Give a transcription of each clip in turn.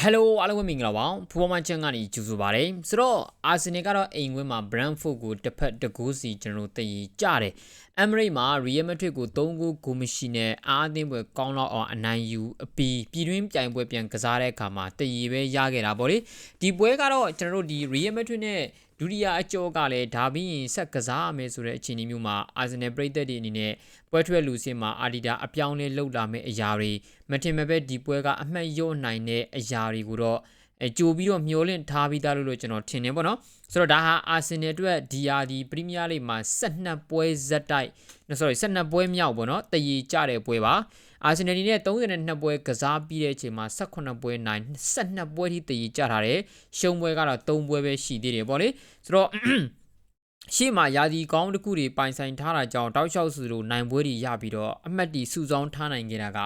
ဟယ်လိုအားလုံးပဲမင်္ဂလာပါဖူပေါ်မန်ချန်ကနေကြိုဆိုပါရစေဆိုတော့အာဆင်နယ်ကတော့အိမ်ဝင်းမှာ Brentford ကိုတစ်ဖက်တစ်ဂိုးစီကျွန်တော်တို့တည်ကြတယ်အမရိတ်မှာ Real Madrid ကို3ဂိုးဂိုးမရှိနဲ့အားအသင်းပွဲကောင်းတော့အောင်အနိုင်ယူအပီပြည်တွင်းပြိုင်ပွဲပြန်ကစားတဲ့အခါမှာတည်ပဲရခဲ့တာပေါ့လေဒီပွဲကတော့ကျွန်တော်တို့ဒီ Real Madrid နဲ့ ဒုတိယအကျော်ကလည်းဒါပြီးရင်ဆက်ကစားရမယ်ဆိုတဲ့အခြေအနေမျိုးမှာ Arsenal ပြည်သက်တွေအနေနဲ့ပွဲထွက်လူစင်မှာအာဒီတာအပြောင်းလဲလောက်လာမယ့်အရာတွေမထင်မဲ့ပဲဒီပွဲကအမှတ်ရော့နိုင်တဲ့အရာတွေကိုတော့ အဲကြိုပြီးတော့မျောလင့်ထားပြီးသားလို့လို့ကျွန်တော်ထင်တယ်ပေါ့နော်ဆိုတော့ဒါဟာအာဆင်နယ်အတွက်ဒီယာဒီပရီးမီးယားလိမှာ12ပွဲဇက်တိုက် sorry 12ပွဲမြောက်ပေါ့နော်တည်ရကြတဲ့ပွဲပါအာဆင်နယ်ဒီနဲ့32ပွဲကစားပြီးတဲ့အချိန်မှာ18ပွဲနိုင်12ပွဲထိတည်ရကြထားတယ်ရှုံးပွဲကတော့3ပွဲပဲရှိသေးတယ်ပေါ့လေဆိုတော့ရှေ့မှာယာဒီကောင်းတစ်ခုတွေပိုင်ဆိုင်ထားတာကြောင့်တောက်လျှောက်စုလိုနိုင်ပွဲတွေရပြီးတော့အမှတ်တီစုဆောင်းထားနိုင်ခဲ့တာက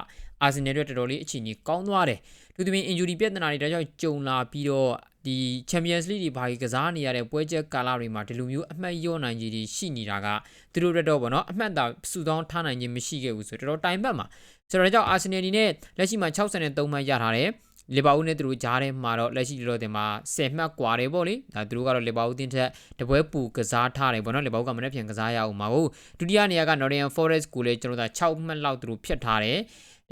အာဆင်နယ်အတွက်တော်တော်လေးအခြေအနေကောင်းသွားတယ်။ သူသမီး injury ပြဿနာတွေတကြောင်ကြုံလာပြီးတော့ဒီ Champions League တွေဘာကြီးကစားနေရတဲ့ပွဲချက်ကာလတွေမှာဒီလိုမျိုးအမှတ်လျော့နိုင်ကြီးတွေရှိနေတာကသူတို့အတွက်တော့ဗောနော်အမှတ်သာစုဆောင်းထားနိုင်ခြင်းမရှိခဲ့ဘူးဆိုတော့တော်တော်တိုင်ပတ်မှာဆိုတော့ကြောင့်အာဆင်နယ်ဒီနဲ့လက်ရှိမှာ63မှတ်ရထားတယ်။လီဗာပူးနဲ့သူတို့ကြားထဲမှာတော့လက်ရှိလောတင်မှာ10မှတ်กว่าတယ်ပေါ့လေဒါသူတို့ကတော့လီဗာပူးတင်းထက်တပွဲပူကစားထားတယ်ပေါ့နော်လီဗာပူးကမနေ့ပြန်ကစားရအောင်ပါဟုတ်ဒုတိယနေရာက Nottingham Forest ကိုလည်းကျွန်တော်တို့6မှတ်လောက်သူတို့ဖြတ်ထားတယ်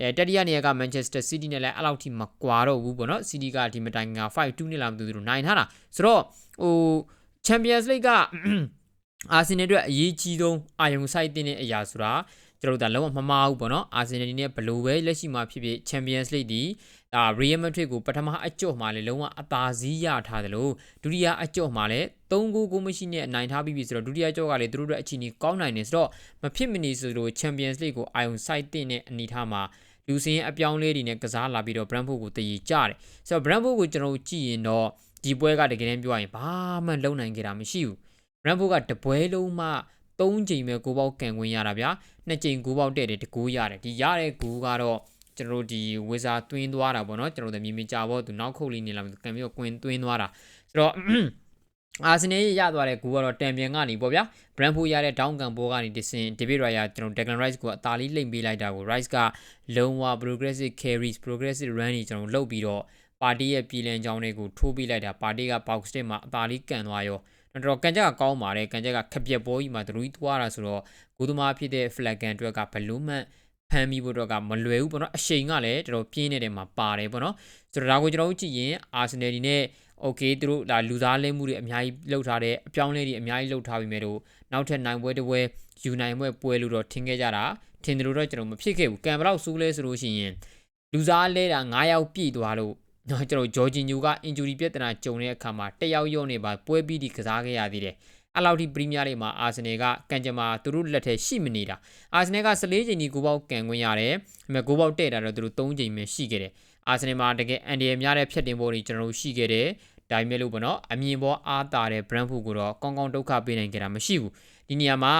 အဲတတိယနေရာက Manchester City နဲ့လည်းအဲ့လောက်ထိမကွာတော့ဘူးပေါ့နော် City ကဒီမတိုင်က5-2နဲ့လာမသူတို့နိုင်ထားတာဆိုတော့ဟို Champions League ကအာဆင်နယ်အတွက်အရေးကြီးဆုံးအာယုံဆိုင်တဲ့အရာဆိုတာကျွန်တော်တို့ကလုံးဝမမှားဘူးပေါ့နော်အာဆင်နယ်ဒီနဲ့ဘလိုပဲလက်ရှိမှာဖြစ်ဖြစ် Champions League ဒီ အာ Real Madrid ကိုပထမအကျော့မှာလည်းလုံးဝအသာစီးရထားတယ်လို့ဒုတိယအကျော့မှာလည်း3ဂိုးကိုမရှိနဲ့အနိုင်ထားပြီးပြီဆိုတော့ဒုတိယကျော့ကလည်းသူတို့ရဲ့အခြေအနေကောင်းနိုင်နေဆိုတော့မဖြစ်မနေဆိုလို့ Champions League ကိုအာယုံစိုက်တဲ့အနေထားမှာလူစင်းအပြောင်းလဲတွေနဲ့ကစားလာပြီးတော့ Brentford ကိုတည်ကြတယ်ဆိုတော့ Brentford ကိုကျွန်တော်ကြည့်ရင်တော့ဒီပွဲကတကယ်တမ်းပြောရရင်ဘာမှလုံနိုင်ကြတာမရှိဘူး Brentford ကတပွဲလုံးမှ3ချိန်ပဲကိုပေါက်ကန်ခွင့်ရတာဗျာ2ချိန်ကိုပေါက်တဲ့တယ်တကူရတယ်ဒီရတဲ့ကူကတော့ ကျွန်တော်တို့ဒီဝေစာတွင်းသွားတာပေါ့နော်ကျွန်တော်တို့မြင်မြင်ကြပေါ့သူနောက်ခုတ်လေးနေလာမှကန်ပြီးတော့ကွင်းတွင်းသွားတာဆိုတော့အာဆင်နယ်ရသွားတဲ့ဂူကတော့တန်ပြန်ကနေပေါ့ဗျာဘရန်ဖိုရတဲ့ဒေါင်းကန်ဘောကနေတစင်ဒေးဗစ်ရိုင်ယာကျွန်တော်ဒက်ဂလန်ရိုက်စ်ကိုအသာလေးလိမ့်ပေးလိုက်တာကို Rice ကလုံးဝ progressive carries progressive run ကြီးကျွန်တော်လှုပ်ပြီးတော့ပါတီရဲ့ပြည်လန်ကြောင်းတွေကိုထိုးပေးလိုက်တာပါတီက box state မှာအသာလေးကန်သွားရောတော်တော်ကန်ချက်ကကောင်းပါတယ်ကန်ချက်ကခက်ပြက်ဘောကြီးမှာဒရူးသွားတာဆိုတော့ဂူသမားဖြစ်တဲ့ flag အတွက်ကဘလူးမန် ဖမ်းမိဖို့တော့ကမလွယ်ဘူးပေါ့နော်အရှိန်ကလည်းတော်တော်ပြင်းနေတဲ့မှာပါတယ်ပေါ့နော်ဆိုတော့ဒါကိုကျွန်တော်တို့ကြည့်ရင် Arsenal ဒီနဲ့ okay သူတို့ဒါလူသားလဲမှုတွေအများကြီးလှုပ်ထားတဲ့အပြောင်းလဲတွေအများကြီးလှုပ်ထားပြီးမြဲတော့နောက်ထပ်နိုင်ပွဲတစ်ပွဲယူနိုင်ပွဲပွဲလို့တော့ထင်ခဲ့ကြတာထင်တယ်လို့တော့ကျွန်တော်မဖြစ်ခဲ့ဘူးကံဘလောက်ဆိုးလဲဆိုလို့ရှိရင်လူသားလဲတာ9ယောက်ပြည့်သွားလို့ကျွန်တော်ဂျော်ဂျင်ညိုက injury ပြဿနာကြုံတဲ့အခါမှာတယောက်ယော့နေပါပွဲပြီးဒီကစားခဲ့ရသေးတယ်။ အဲ့လောက်ထိပရီးမီးယားလိမှာအာဆင်နယ်ကကန်ဂျမာသူတို့လက်ထဲရှိမနေတာအာဆင်နယ်က14ချိန်ကြီးကိုပေါက်ကန်ခွင့်ရတယ်ဒါပေမဲ့ကိုပေါက်တဲ့တာတော့သူတို့3ချိန်ပဲရှိခဲ့တယ်အာဆင်နယ်မှာတကယ်အန်ဒီရများတဲ့ဖြတ်တင်ပေါ်တွေကျွန်တော်တို့ရှိခဲ့တယ်ဒါပေမဲ့လို့ပေါ့နော်အမြင်ပေါ်အားတာတဲ့ brand ဖို့ကိုတော့ကောင်းကောင်းဒုက္ခပေးနိုင်ကြတာမရှိဘူးဒီနေရာမှာ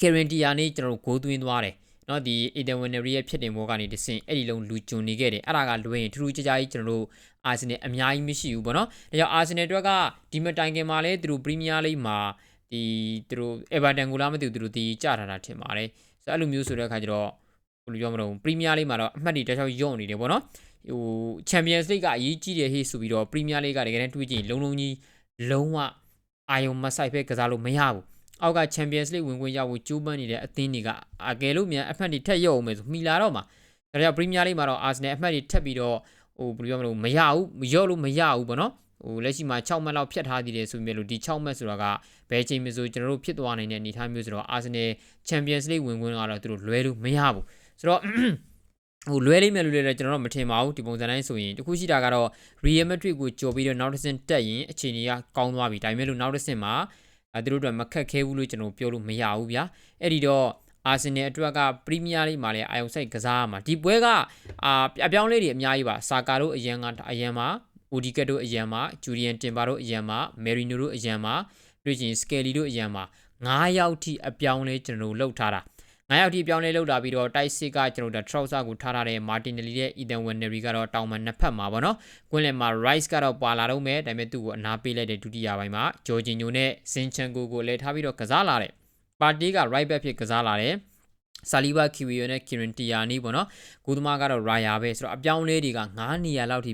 Karen Tia နေကျွန်တော်တို့ဂိုးသွင်းသွားတယ် เนาะဒီ Eden Winery ရဲ့ဖြစ်တင်ဘောကနေတဆင့်အဲ့ဒီလုံးလူကျွနေခဲ့တယ်အဲ့ဒါကလွှဲရင်ထူးထူးခြားခြားကြီးကျွန်တော်တို့အာဆင်နယ်အများကြီးမရှိဘူးပေါ့နော်ဒါကြောင့်အာဆင်နယ်အတွက်ကဒီမတိုင်ခင်မှာလဲသူတို့ပရီးမီးယားလိမှာဒီသူတို့ Everton ကိုလားမသိဘူးသူတို့ဒီကြထားတာထင်ပါတယ်ဆိုအဲ့လိုမျိုးဆိုတဲ့အခါကျတော့ဘယ်လိုပြောမလို့ပရီးမီးယားလိမှာတော့အမှတ်တွေတစ်ချောင်းယုံနေတယ်ပေါ့နော်ဟို Champions League ကအရေးကြီးတယ်ဟေ့ဆိုပြီးတော့ Premier League ကတကယ်တမ်းတွေးကြည့်ရင်လုံးလုံးကြီးလုံးဝအာယုံမဆိုင်ဖက်ကစားလို့မရဘူး အောက်က Champions League ဝင်ခွင့်ရဖို့ကြိုးပမ်းနေတဲ့အသင်းတွေကအကယ်လို့မြန်အမှတ်တွေထက်ရုပ်အောင်မယ်ဆိုမိလာတော့မှာဒါကြောင့် Premier League မှာတော့ Arsenal အမှတ်တွေထက်ပြီးတော့ဟိုဘယ်လိုပြောမလို့မရဘူးမရော့လို့မရဘူးပေါ့နော်ဟိုလက်ရှိမှာ6မှတ်လောက်ဖြတ်ထားသေးတယ်ဆိုပြီးလို့ဒီ6မှတ်ဆိုတာကဘယ်ချိန်မှဆိုကျွန်တော်တို့ဖြစ်သွားနိုင်တဲ့အနေအထားမျိုးဆိုတော့ Arsenal Champions League ဝင်ခွင့်ကတော့သူတို့လွဲလို့မရဘူးဆိုတော့ဟိုလွဲလိမ့်မယ်လို့လည်းကျွန်တော်တို့မထင်ပါဘူးဒီပုံစံတိုင်းဆိုရင်တခုရှိတာကတော့ Real Madrid ကိုကြော်ပြီးတော့နောက်တစ်ဆင့်တက်ရင်အခြေအနေကကောင်းသွားပြီဒါပေမဲ့လို့နောက်တစ်ဆင့်မှာ အဲသူတို့တို့မခက်ခဲဘူးလို့ကျွန်တော်ပြောလို့မရဘူးဗျာအဲ့ဒီတော့အာဆင်နယ်အတွက်ကပရီးမီးယားလိမှာလည်းအာယုံဆိုင်ကစားရမှာဒီပွဲကအာအပြောင်းလေးတွေအများကြီးပါဆာကာတို့အရန်ကအရန်မှာအိုဒီကက်တို့အရန်မှာဂျူရီယန်တင်ပါတို့အရန်မှာမယ်ရီနိုတို့အရန်မှာတွေ့ချင်းစကယ်လီတို့အရန်မှာ9ယောက်ထိအပြောင်းလေးကျွန်တော်တို့လှုပ်ထားတာ 9ယောက်ထိပြောင်းလဲလောက်တာပြီးတော့တိုက်စစ်ကကျွန်တော်တို့ trouser ကိုထားထားတဲ့ Martinelli ရဲ့ Ethan Wannery ကတော့တောင်မှနှစ်ဖက်မှာပေါ့နော်။ကွင်းလယ်မှာ Rice ကတော့ပါလာတော့မယ်ဒါပေမဲ့သူ့ကိုအနာပေးလိုက်တဲ့ဒုတိယပိုင်းမှာ Jorginho နဲ့ Zinchenko ကိုလည်းထားပြီးတော့ကစားလာတယ်။ပါတီက right back ဖြစ်ကစားလာတယ်။ဆာလီဘာကီဝီယိုနဲ့ကီရင်တီယာနီပေါ့နော်ဂူသမားကတော့ရာယာပဲဆိုတော့အပြောင်းလဲတွေက9နေရာလောက်ထိ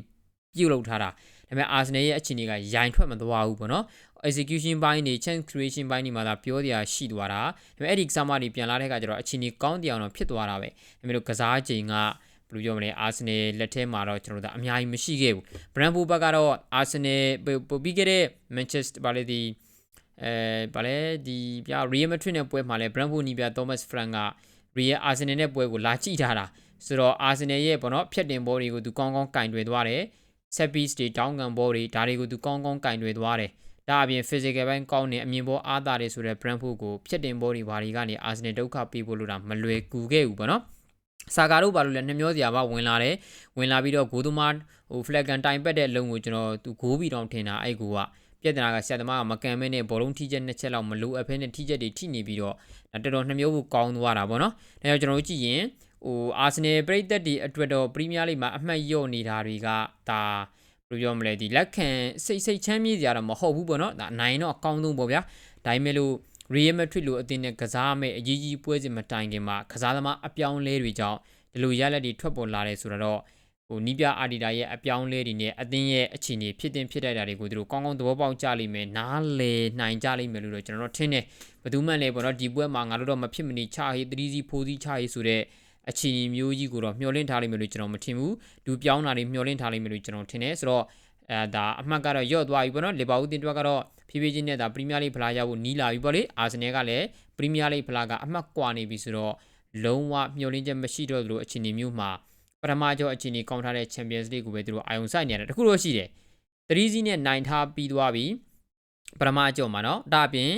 ပြုတ်လုပ်ထားတာ ဒါပေမဲ့ Arsenal ရဲ့အခြေအနေကရိုင်ထွက်မသွားဘူးပေါ့နော် execution ဘိုင်းနေ chance creation ဘိုင်းနေမှာသာပြောတရားရှိသွားတာဒါပေမဲ့အဲ့ဒီကစားမတွေပြန်လာတဲ့အခါကျတော့အခြေအနေကောင်းတရားတော့ဖြစ်သွားတာပဲဒါပေမဲ့လို့ကစားချိန်ကဘယ်လိုပြောမလဲအာဆင်နယ်လက်ထဲမှာတော့ကျွန်တော်တို့အများကြီးမရှိခဲ့ဘူးဘရန်ဘူဘက်ကတော့အာဆင်နယ်ပြီးခဲ့တဲ့မန်ချက်စတာဘာလဲဒီအဲဘာလဲဒီပြရီယယ်မက်ဒရစ်နဲ့ပွဲမှာလဲဘရန်ဘူနီပြသောမတ်ဖရန်ကရီယယ်အာဆင်နယ်နဲ့ပွဲကိုလာကြည့်ထားတာဆိုတော့အာဆင်နယ်ရဲ့ပေါ့နော်ဖြတ်တင်ဘောတွေကိုသူကောင်းကောင်းကင်တွယ်သွားတယ် set piece တွေတောင်းကန်ဘောတွေဒါတွေကိုသူကောင်းကောင်းကင်တွယ်သွားတယ်ဒါအပြင် physical ဘိုင်းကောင်းနေအမြင်ပေါ်အားသာတွေဆိုတဲ့ Brentford ကိုဖြတ်တင်ဘောတွေဘာတွေကနေ Arsenal ဒုက္ခပေးဖို့လို့တာမလွယ်ကူခဲ့ဘူးပေါ့နော်စာကာတို့ဘာလို့လဲနှမျောစရာပါဝင်လာတယ်ဝင်လာပြီးတော့ဂိုးသမားဟို flag ကန်တိုင်ပတ်တဲ့လုံကိုကျွန်တော်သူဂိုးပြီးတော့ထင်တာအဲ့ကူကပြဿနာကဆရာသမားကမကန်မဲနဲ့ဘောလုံးထိချက်နှစ်ချက်လောက်မလိုအပ်ဖဲနဲ့ထိချက်တွေထိနေပြီးတော့တော်တော်နှမျောဖို့ကောင်းသွားတာပေါ့နော်ဒါကြောင့်ကျွန်တော်တို့ကြည့်ရင် ဟိုအာဆင်နယ်ပရိသတ်တွေအတွက်တော့ပရီးမီးယားလိမှာအမှတ်လျော့နေတာတွေကဒါဘယ်လိုပြောမလဲဒီလက်ခံစိတ်စိတ်ချမ်းမြေ့စရာတော့မဟုတ်ဘူးပေါ့နော်ဒါအနိုင်တော့အကောင်းဆုံးပေါ့ဗျာဒါပေမဲ့လို့ Real Madrid လိုအသင်းနဲ့ကစားမဲ့အကြီးကြီးပွဲစဉ်မတိုင်ခင်မှာကစားသမားအပြောင်းလဲတွေကြောင့်ဒီလိုရလက်တွေထွက်ပေါ်လာတယ်ဆိုတော့ဟိုနီးပြအာဒီတာရဲ့အပြောင်းလဲတွေနဲ့အသင်းရဲ့အခြေအနေဖြစ်တင်ဖြစ်တတ်တာတွေကိုသူတို့ကောင်းကောင်းသဘောပေါက်ကြလိမ့်မယ်နားလေနိုင်ကြလိမ့်မယ်လို့တော့ကျွန်တော်တို့ထင်တယ်ဘယ်သူမှလည်းပေါ့နော်ဒီပွဲမှာငါတို့တော့မဖြစ်မနေချဟေး3စီ4စီချဟေးဆိုတဲ့ အခြေအနေမျိုးကြီးကိုတော့မျှော်လင့်ထားလိမ့်မယ်လို့ကျွန်တော်မထင်ဘူးလူပြောင်းတာတွေမျှော်လင့်ထားလိမ့်မယ်လို့ကျွန်တော်ထင်တယ်ဆိုတော့အဲဒါအမှတ်ကတော့ရော့သွားပြီပေါ့နော်လီဗာပူးတင်တွက်ကတော့ဖြည်းဖြည်းချင်းနဲ့ဒါပရီးမီးယားလိဖလားရဖို့နီးလာပြီပေါ့လေအာဆင်နယ်ကလည်းပရီးမီးယားလိဖလားကအမှတ်ကွာနေပြီဆိုတော့လုံးဝမျှော်လင့်ချက်မရှိတော့သလိုအခြေအနေမျိုးမှာပထမကျောအခြေအနေကောင်းထားတဲ့ Champions League ကိုပဲသူတို့အာရုံစိုက်နေရတယ်တခုတော့ရှိတယ်3စီးနဲ့နိုင်ထားပြီးသွားပြီပထမကျောမှာနော်ဒါအပြင်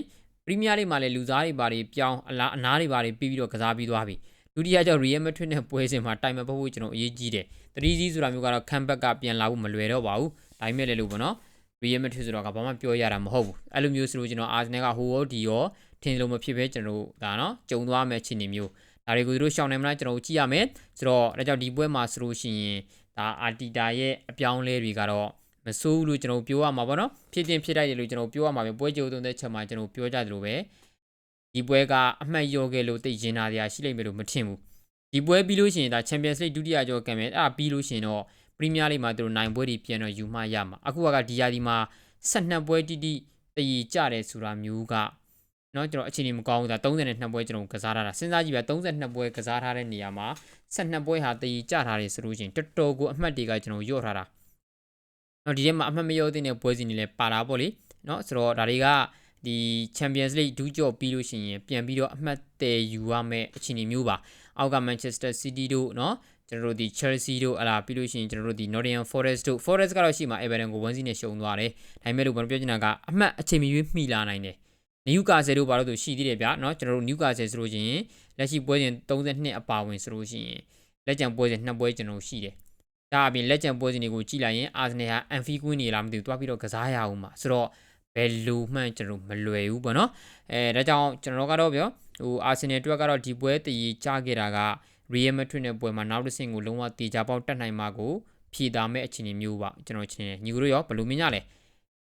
ပရီးမီးယားလိမှာလည်းလူစားတွေဘာတွေပြောင်းအလားအနားတွေဘာတွေပြီးပြီးတော့ကစားပြီးသွားပြီ ဒုတိယကျော Real Madrid နဲ့ပွဲစဉ်မှာတိုင်မဖို့ကျွန်တော်အရေးကြီးတယ်3စီးဆိုတာမျိုးကတော့ comeback ကပြန်လာဖို့မလွယ်တော့ပါဘူးဒါပေမဲ့လည်းလို့ပေါ့နော် Real Madrid ဆိုတော့ကဘာမှပြောရတာမဟုတ်ဘူးအဲ့လိုမျိုးဆိုလို့ကျွန်တော် Arsenal ကဟိုရောဒီရောထင်လို့မဖြစ်ပဲကျွန်တော်ဒါနော်ကြုံသွားမယ်အခြေအနေမျိုးဒါတွေကိုသူတို့ရှောင်နေမလားကျွန်တော်ကြည့်ရမယ်ဆိုတော့ဒါကြောင့်ဒီပွဲမှာဆိုလို့ရှိရင်ဒါအာတီတာရဲ့အပြောင်းလဲတွေကတော့မဆိုးဘူးလို့ကျွန်တော်ပြောရမှာပေါ့နော်ဖြစ်တင်ဖြစ်တိုက်တယ်လို့ကျွန်တော်ပြောရမှာပဲပွဲကြိုသုံးတဲ့ချက်မှာကျွန်တော်ပြောကြသလိုပဲ ဒီပွဲကအမှတ်ရောခဲ့လို့သိရင်နာစရာရှိလိမ့်မယ်လို့မထင်ဘူးဒီပွဲပြီးလို့ရှိရင်ဒါ Champions League ဒုတိယကြောကံပဲအဲ့ဒါပြီးလို့ရှိရင်တော့ Premier League မှာသူတို့နိုင်ပွဲတွေပြန်တော့ယူမှရမှာအခုကဒီရာဒီမှာ12ပွဲတိတိတည်ကြတယ်ဆိုတာမျိုးကနော်ကျွန်တော်အခြေအနေမကောင်းဘူးဒါ32ပွဲကျွန်တော်ကစားထားတာစဉ်းစားကြည့်ပါ32ပွဲကစားထားတဲ့နေရာမှာ12ပွဲဟာတည်ကြထားတယ်ဆိုလို့ရှိရင်တော်တော်ကိုအမှတ်တွေကကျွန်တော်ယော့ထားတာနော်ဒီထဲမှာအမှတ်မယော့တဲ့ပွဲစဉ်တွေလည်းပါတာပေါ့လေနော်ဆိုတော့ဒါတွေက ဒီ Champions League ဒူးကြော်ပြီးလို့ရှိရင်ပြန်ပြီးတော့အမှတ်တည်ယူရမယ့်အခြေအနေမျိုးပါအောက်က Manchester City တို့เนาะကျွန်တော်တို့ဒီ Chelsea တို့အလားပြီးလို့ရှိရင်ကျွန်တော်တို့ဒီ Nottingham Forest တို့ Forest ကတော့ရှိမှာ Everton ကို1-0နဲ့ရှုံသွားတယ်ဒါပေမဲ့လို့ဘာပြောချင်တာကအမှတ်အချိန်မရွေးမှီလာနိုင်တယ် Newcastle တို့ဘာလို့ဆိုရှိသေးတယ်ဗျာเนาะကျွန်တော်တို့ Newcastle ဆိုလို့ရှိရင်လက်ရှိပွဲစဉ်32အပါဝင်ဆိုလို့ရှိရင်လက်ကျန်ပွဲစဉ်2ပွဲကျွန်တော်ရှိတယ်ဒါအပြင်လက်ကျန်ပွဲစဉ်တွေကိုကြည့်လိုက်ရင် Arsenal ဟာ Anfield ကွင်းနေလားမသိဘူးတွားပြီးတော့ကစားရအောင်ပါဆိုတော့ ဘယ်လိုမှန်ကျွန်တော်မလွယ်ဘူးပေါ့နော်အဲဒါကြောင့်ကျွန်တော်ကတော့ပြောဟို Arsenal အတွက်ကတော့ဒီပွဲတည်ကြခဲ့တာက Real Madrid နဲ့ပွဲမှာနောက်တစ်ဆင့်ကိုလုံးဝတေချာပေါက်တက်နိုင်မှာကိုဖြည့်တာမဲ့အခြေအနေမျိုးပါကျွန်တော်ချင်းညီကတို့ရောဘယ်လိုမြင်ကြလဲ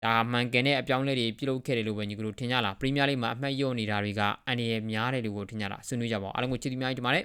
ဒါမှန်ကန်တဲ့အပြောင်းလဲတွေပြုလုပ်ခဲ့တယ်လို့ပဲညီကတို့ထင်ကြလားပရီးမီးယားလိမှာအမှတ်ရော့နေတာတွေကအန်ရီရများတယ်လို့ထင်ကြလားဆွေးနွေးကြပါဦးအားလုံးကိုချစ်တီများကြီးတင်ပါတယ်